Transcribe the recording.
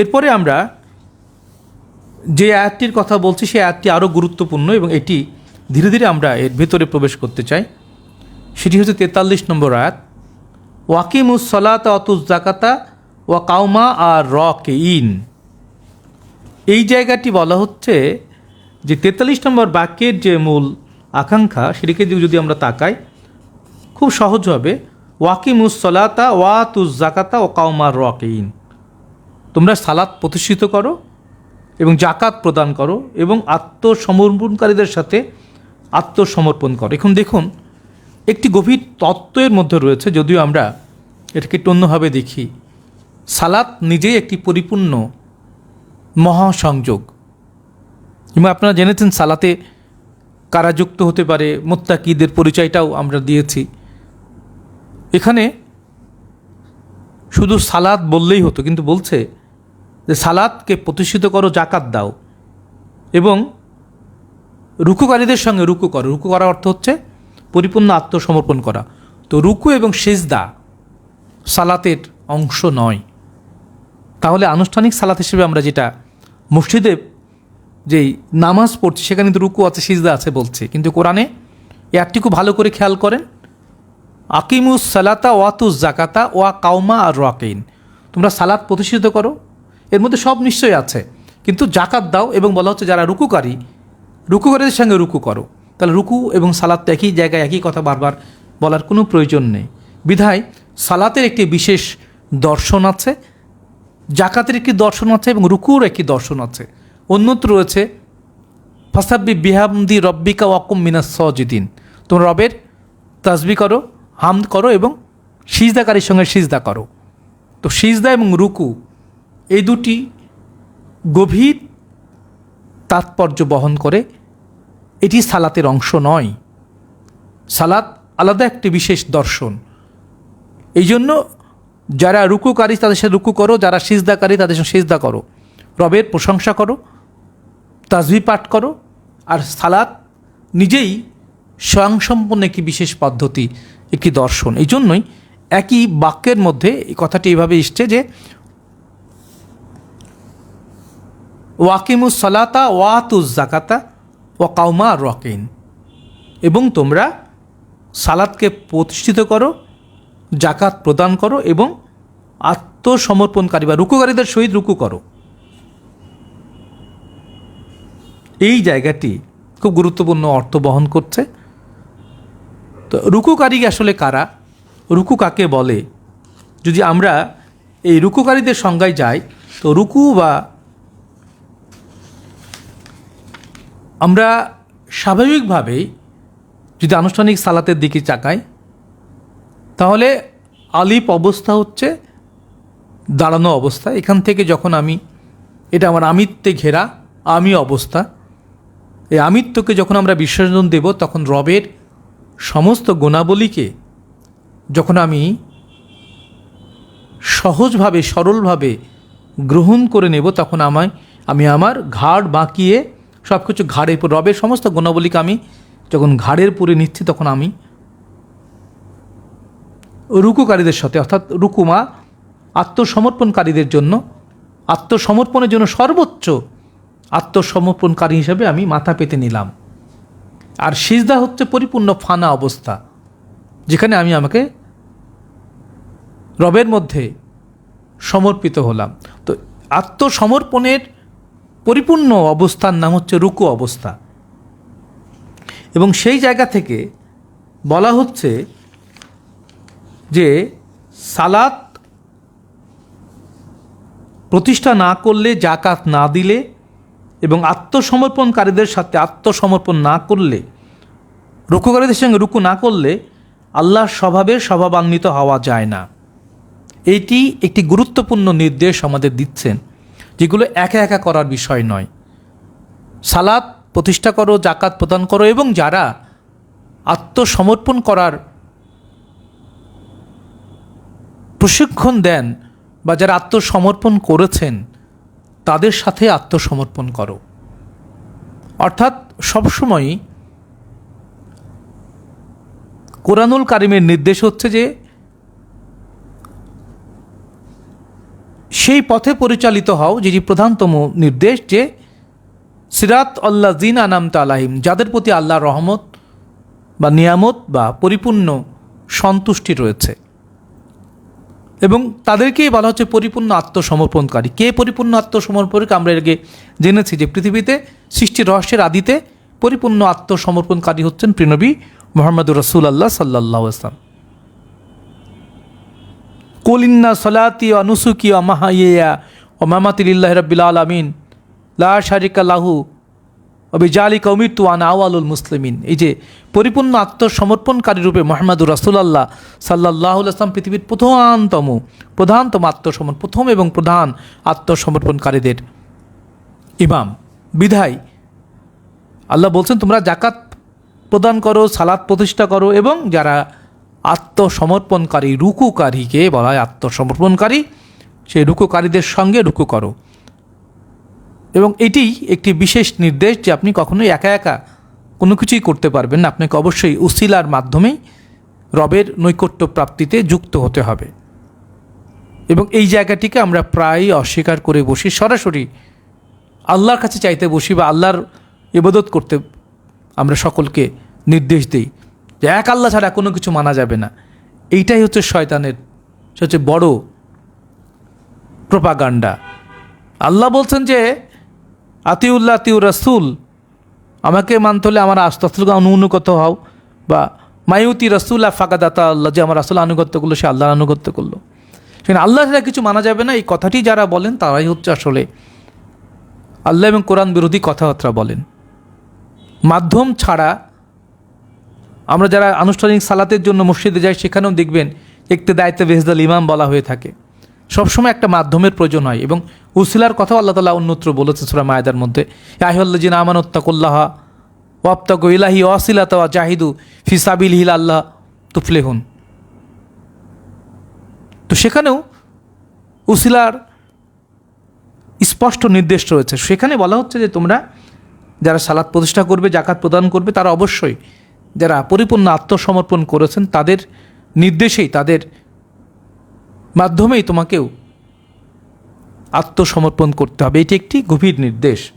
এরপরে আমরা যে আয়াতটির কথা বলছি, সেই আয়াতটি আরও গুরুত্বপূর্ণ এবং এটি ধীরে ধীরে আমরা এর ভেতরে প্রবেশ করতে চাই। সেটি হচ্ছে তেতাল্লিশ নম্বর আয়াত। ওয়াকিমুস সলাত অতুস জাকাতা ওয়া কাউমা আর র কে ইন এই জায়গাটি বলা হচ্ছে যে তেতাল্লিশ নম্বর বাক্যের যে মূল আকাঙ্ক্ষা সেটিকে যদি আমরা তাকাই, খুব সহজ হবে। ওয়াকিমুস সলাতা ওয়া তুস জাকাতা ও কাউমার রকেইন তোমরা সালাত প্রতিষ্ঠিত করো এবং জাকাত প্রদান করো এবং আত্মসমর্পণকারীদের সাথে আত্মসমর্পণ করো। এখন দেখুন, একটি গভীর তত্ত্বের মধ্যে রয়েছে, যদিও আমরা এটাকে একটু অন্যভাবে দেখি। সালাত নিজেই একটি পরিপূর্ণ মহাসংযোগ। এবং আপনারা জেনেছেন সালাতে কারা যুক্ত হতে পারে, মোত্তাকিদের পরিচয়টাও আমরা দিয়েছি। এখানে শুধু সালাদ বললেই হতো, কিন্তু বলছে যে সালাদকে প্রতিষ্ঠিত করো জাকাত দাও। এবং রুকুকারীদের সঙ্গে রুকু করো। রুকু করার অর্থ হচ্ছে পরিপূর্ণ আত্মসমর্পণ করা। তো রুকু এবং সেজদা সালাতের অংশ নয়। তাহলে আনুষ্ঠানিক সালাত হিসেবে আমরা যেটা মসজিদে যেই নামাজ পড়ছি, সেখানে কিন্তু রুকু আছে, সিজদা আছে বলছে। কিন্তু কোরআনে খুব ভালো করে খেয়াল করেন। আকিমুস সালাতা ওয়াতুস জাকাতা ওয়া কাউমা আর রকেইন তোমরা সালাত প্রতিষ্ঠিত করো। এর মধ্যে সব নিশ্চয়ই আছে। কিন্তু জাকাত দাও এবং বলা হচ্ছে যারা রুকুকারী, রুকুকারীদের সঙ্গে রুকু করো। তাহলে রুকু এবং সালাত একই জায়গায়, একই কথা বারবার বলার কোনো প্রয়োজন নেই। বিধায় সালাতের একটি বিশেষ দর্শন আছে জাকাতের একটি দর্শন আছে এবং রুকুর একটি দর্শন আছে। অন্যত্র রয়েছে, ফাসাব্বি বিহামদি রব্বিকা ওয়াকুম মিনাস সজিদিন। তোমরা রবের তাসবি করো, হামদ করো এবং সিজদাকারীর সঙ্গে সিজদা করো। তো সিজদা এবং রুকু এই দুটি গভীর তাৎপর্য বহন করে, এটি সালাতের অংশ নয়। সালাত আলাদা একটি বিশেষ দর্শন। এই জন্য যারা রুকুকারী তাদের সাথে রুকু করো, যারা সিজদাকারী তাদের সঙ্গে সিজদা করো। রবের প্রশংসা করো তাজবি পাঠ করো আর সালাত নিজেই স্বয়ংসম্পন্ন একটি বিশেষ পদ্ধতি, একটি দর্শন। এই জন্যই একই বাক্যের মধ্যে এই কথাটি এইভাবে এসছে যে, ওয়াকিমুস সালাতা ওয়াতুজ জাকাতা ও কাউমা রকেন এবং তোমরা সালাদকে প্রতিষ্ঠিত করো জাকাত প্রদান করো এবং আত্মসমর্পণকারী বা রুকুকারীদের সহিত রুকু করো। এই জায়গাটি খুব গুরুত্বপূর্ণ অর্থ বহন করছে। তো রুকুকারী আসলে কারা? রুকু কাকে বলে? যদি আমরা এই রুকুকারীদের সংজ্ঞায় যাই, তো রুকু বা আমরা স্বাভাবিকভাবেই যদি আনুষ্ঠানিক সালাতের দিকে চাকাই, তাহলে আলিপ অবস্থা হচ্ছে দাঁড়ানো অবস্থা। এখান থেকে যখন আমি, এটা আমার আমিত্বে ঘেরা, আমি অবস্থা। এই আমিত্বকে যখন আমরা বিসর্জন দেব, তখন রবের সমস্ত গুণাবলীকে যখন আমি সহজভাবে, সরলভাবে গ্রহণ করে নেব, তখন আমায়, আমি আমার ঘাড় বাঁকিয়ে সব কিছু ঘাড়ের উপর, রবের সমস্ত গুণাবলীকে আমি যখন ঘাড়ের পুরে নিচ্ছি, তখন আমি রুকুকারীদের সাথে, অর্থাৎ রুকুমা আত্মসমর্পণকারীদের জন্য, আত্মসমর্পণের জন্য সর্বোচ্চ আত্মসমর্পণকারী হিসেবে আমি মাথা পেতে নিলাম। আর সিজদা হচ্ছে পরিপূর্ণ ফানা অবস্থা, যেখানে আমি আমাকে রবের মধ্যে সমর্পিত হলাম। তো আত্মসমর্পণের পরিপূর্ণ অবস্থার নাম হচ্ছে রুকু অবস্থা। এবং সেই জায়গা থেকে বলা হচ্ছে যে সালাত প্রতিষ্ঠা না করলে জাকাত না দিলে এবং আত্মসমর্পণকারীদের সাথে আত্মসমর্পণ না করলে রুকুকারীদের সঙ্গে রুকু না করলে আল্লাহর স্বভাবে স্বভাবান্বিত হওয়া যায় না। এটি একটি গুরুত্বপূর্ণ নির্দেশ আমাদের দিচ্ছেন, যেগুলো একা একা করার বিষয় নয়। সালাদ প্রতিষ্ঠা করো জাকাত প্রদান করো এবং যারা আত্মসমর্পণ করার প্রশিক্ষণ দেন বা যারা আত্মসমর্পণ করেছেন তাদের সাথে আত্মসমর্পণ করো। অর্থাৎ সবসময়ই কোরআনুল কারিমের নির্দেশ হচ্ছে যে সেই পথে পরিচালিত হও, যেটি প্রধানতম নির্দেশ যে সিরাত আল্লাহ জিন আনাম তালাহিম যাদের প্রতি আল্লাহর রহমত বা নিয়ামত বা পরিপূর্ণ সন্তুষ্টি রয়েছে। এবং তাদেরকেই বলা হচ্ছে পরিপূর্ণ আত্মসমর্পণকারী। কে পরিপূর্ণ আত্মসমর্পণকারী? আমরা এর আগে জেনেছি যে পৃথিবীতে সৃষ্টি রহস্যের আদিতে পরিপূর্ণ আত্মসমর্পণকারী হচ্ছেন প্রিনবী মোহাম্মদুর রসুল আল্লাহ সাল্লাহ আসলাম কুলিন্না সলাতি ও নুসুকি ও মাহাইয়া ও মামাতিল্লাহ রবিল আলমিন। লা শারিকা লাহু অবিজালি কৌমির তুয়ান আওয়ালুল মুসলিমিন। এই যে পরিপূর্ণ আত্মসমর্পণকারী রূপে মোহাম্মদুর রাসুলাল্লাহ সাল্লাহ আসলাম পৃথিবীর প্রধানতম প্রধানতম আত্মসমর্পণ, প্রথম এবং প্রধান আত্মসমর্পণকারীদের ইমাম, বিধায়। আল্লাহ বলছেন, তোমরা জাকাত প্রদান করো সালাদ প্রতিষ্ঠা করো এবং যারা আত্মসমর্পণকারী, রুকুকারীকে বলা হয় আত্মসমর্পণকারী, সেই রুকুকারীদের সঙ্গে রুকু করো। এবং এটি একটি বিশেষ নির্দেশ যে আপনি কখনোই একা একা কোনো কিছুই করতে পারবেন না। আপনাকে অবশ্যই উসিলার মাধ্যমেই রবের নৈকট্য প্রাপ্তিতে যুক্ত হতে হবে। এবং এই জায়গাটিকে আমরা প্রায়ই অস্বীকার করে বসি। সরাসরি আল্লাহর কাছে চাইতে বসি বা আল্লাহর ইবাদত করতে আমরা সকলকে নির্দেশ দিই যে এক আল্লাহ ছাড়া কোনো কিছু মানা যাবে না। এইটাই হচ্ছে শয়তানের সবচেয়ে বড় প্রপাগান্ডা। আল্লাহ বলছেন যে আতিউল্লাহ, আতিউর রাসুল। আমাকে মানতে হলে আমার আস্তাসুলকে অনুগত হও বা মায়ুতি রসুল্লাহ ফাঁকাদাতা আল্লাহ যে আমার আসল আনুগত্য করল, সে আল্লাহর আনুগত্য করল। সেখানে আল্লাহ ছাড়া কিছু মানা যাবে না, এই কথাটি যারা বলেন তারাই হচ্ছে আসলে আল্লাহ এবং কোরআন বিরোধী কথাবার্তা বলেন। মাধ্যম ছাড়া আমরা যারা আনুষ্ঠানিক সালাতের জন্য মসজিদে যাই, সেখানেও দেখবেন একটি দায়িত্ব বেহদাল ইমাম বলা হয়ে থাকে। সবসময় একটা মাধ্যমের প্রয়োজন হয় এবং উসিলার কথাও আল্লাহ তালা অন্যত্র বলেছে সুরা মায়দার মধ্যে আহিল্লাজিন আমানত্তাকুল্লাহ ওয়াপ্তাক ইলাহি ওয়াসিলাত জাহিদু ফিসাবিল হিল আল্লাহ তুফলেহুন। তো সেখানেও উসিলার স্পষ্ট নির্দেশ রয়েছে। সেখানে বলা হচ্ছে যে তোমরা যারা সালাদ প্রতিষ্ঠা করবে জাকাত প্রদান করবে, তারা অবশ্যই যারা পরিপূর্ণ আত্মসমর্পণ করেছেন, তাদের নির্দেশেই তাদের মাধ্যমেই তোমাকেও আত্মসমর্পণ করতে হবে। এটি একটি গভীর নির্দেশ।